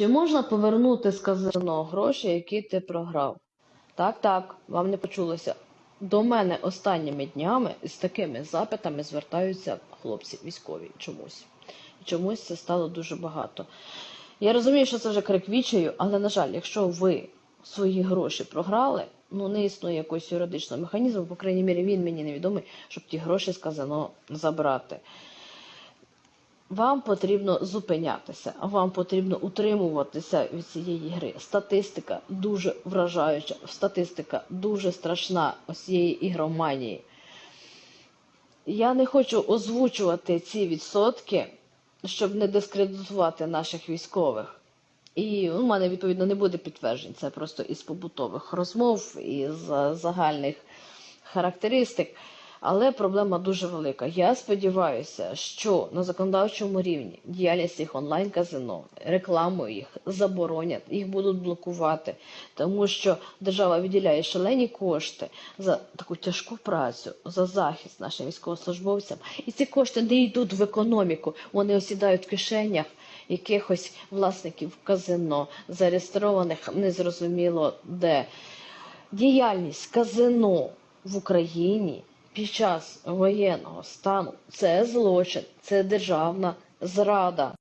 Чи можна повернути з казино гроші, які ти програв? Так, так, вам не почулося. До мене останніми днями з такими запитами звертаються хлопці військові чомусь. Чомусь це стало дуже багато. Я розумію, що це вже крик вічаю, але, на жаль, якщо ви свої гроші програли, ну не існує якогось юридичного механізму, по крайній мірі, він мені невідомий, щоб ті гроші з казино забрати. Вам потрібно зупинятися, вам потрібно утримуватися від цієї гри. Статистика дуже вражаюча, статистика дуже страшна цієї ігроманії. Я не хочу озвучувати ці відсотки, щоб не дискредитувати наших військових. І у мене відповідно не буде підтверджень. Це просто із побутових розмов, із загальних характеристик. Але проблема дуже велика. Я сподіваюся, що на законодавчому рівні діяльність їх онлайн-казино, рекламу їх заборонять, їх будуть блокувати, тому що держава виділяє шалені кошти за таку тяжку працю, за захист нашим військовослужбовцям. І ці кошти не йдуть в економіку, вони осідають в кишенях якихось власників казино, зареєстрованих незрозуміло де. Діяльність казино в Україні під час воєнного стану це злочин, це державна зрада.